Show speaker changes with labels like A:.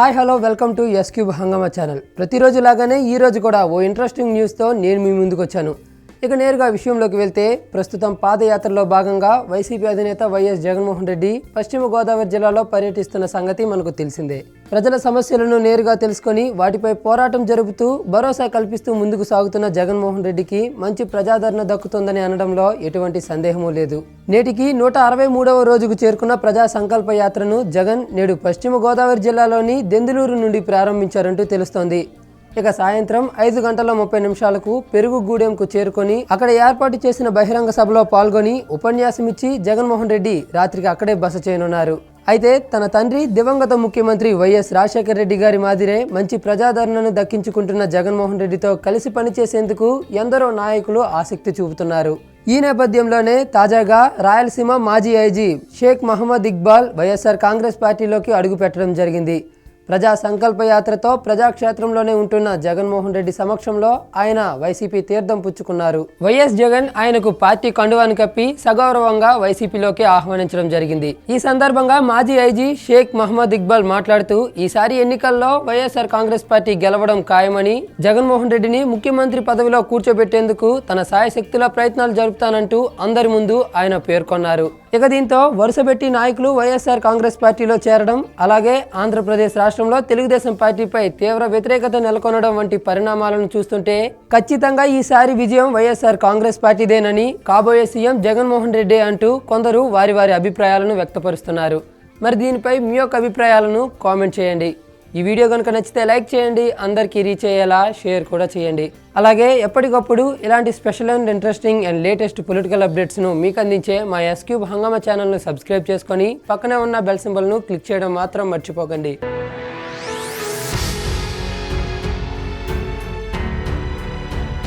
A: Hi hello welcome to S cube Hungama channel. ప్రతిరోజు లాగానే ఈ రోజు కూడా ఓ ఇంట్రెస్టింగ్ న్యూస్తో నేను మీ ముందుకు వచ్చాను ఇక నేరుగా విషయంలోకి వెళ్తే ప్రస్తుతం పాదయాత్రలో భాగంగా వైసీపీ అధినేత వైఎస్ జగన్మోహన్ రెడ్డి పశ్చిమ గోదావరి జిల్లాలో పర్యటిస్తున్న సంగతి మనకు తెలిసిందే. ప్రజల సమస్యలను నేరుగా తెలుసుకొని వాటిపై పోరాటం జరుపుతూ భరోసా కల్పిస్తూ ముందుకు సాగుతున్న జగన్మోహన్ రెడ్డికి మంచి ప్రజాదరణ దక్కుతుందని అనడంలో ఎటువంటి సందేహమూ లేదు. నేటికి నూట అరవై మూడవ రోజుకు చేరుకున్న ప్రజా సంకల్ప యాత్రను జగన్ నేడు పశ్చిమ గోదావరి జిల్లాలోని దెందులూరు నుండి ప్రారంభించారంటూ తెలుస్తోంది. ఇక సాయంత్రం ఐదు గంటల ముప్పై నిమిషాలకు పెరుగుగూడెంకు చేరుకొని అక్కడ ఏర్పాటు చేసిన బహిరంగ సభలో పాల్గొని ఉపన్యాసమిచ్చి జగన్మోహన్ రెడ్డి రాత్రికి అక్కడే బస చేయనున్నారు. అయితే తన తండ్రి దివంగత ముఖ్యమంత్రి వైఎస్ రాజశేఖర రెడ్డి గారి మాదిరే మంచి ప్రజాదరణను దక్కించుకుంటున్న జగన్మోహన్ రెడ్డితో కలిసి పనిచేసేందుకు ఎందరో నాయకులు ఆసక్తి చూపుతున్నారు. ఈ నేపథ్యంలోనే తాజాగా రాయలసీమ మాజీ IG Sheikh Mohammad Iqbal YSR Congress పార్టీలోకి అడుగుపెట్టడం జరిగింది. ప్రజా సంకల్ప యాత్రతో ప్రజాక్షేత్రంలోనే ఉంటున్న జగన్మోహన్ రెడ్డి సమక్షంలో ఆయన వైసీపీ తీర్థం పుచ్చుకున్నారు. వైఎస్ జగన్ ఆయనకు పార్టీ కండువాను కప్పి సగౌరవంగా వైసీపీలోకి ఆహ్వానించడం జరిగింది. ఈ సందర్భంగా మాజీ ఐజీ షేక్ మహమ్మద్ ఇక్బాల్ మాట్లాడుతూ ఈసారి ఎన్నికల్లో వైఎస్ఆర్ కాంగ్రెస్ పార్టీ గెలవడం ఖాయమని జగన్మోహన్ రెడ్డిని ముఖ్యమంత్రి పదవిలో కూర్చోబెట్టేందుకు తన సాయశక్తుల ప్రయత్నాలు జరుపుతానంటూ అందరి ముందు ఆయన పేర్కొన్నారు. ఇక దీంతో వరుసపెట్టి నాయకులు వైఎస్ఆర్ కాంగ్రెస్ పార్టీలో చేరడం అలాగే ఆంధ్రప్రదేశ్ రాష్ట్ర రాష్ట్రంలో తెలుగుదేశం పార్టీపై తీవ్ర వ్యతిరేకత నెలకొనడం వంటి పరిణామాలను చూస్తుంటే ఖచ్చితంగా ఈసారి విజయం వైఎస్ఆర్ కాంగ్రెస్ పార్టీదేనని కాబోయే సీఎం జగన్మోహన్ రెడ్డి అంటూ కొందరు వారి వారి అభిప్రాయాలను వ్యక్తపరుస్తున్నారు. మరి దీనిపై మీ యొక్క అభిప్రాయాలను కామెంట్ చేయండి. ఈ వీడియో కనుక నచ్చితే లైక్ చేయండి అందరికీ రీచ్ అయ్యేలా షేర్ కూడా చేయండి. అలాగే ఎప్పటికప్పుడు ఇలాంటి special and interesting and latest political అప్డేట్స్ను మీకు అందించే మా ఎస్క్యూబ్ హంగామా ఛానల్ను సబ్స్క్రైబ్ చేసుకొని పక్కనే ఉన్న బెల్ సింబల్ను క్లిక్ చేయడం మాత్రం మర్చిపోకండి.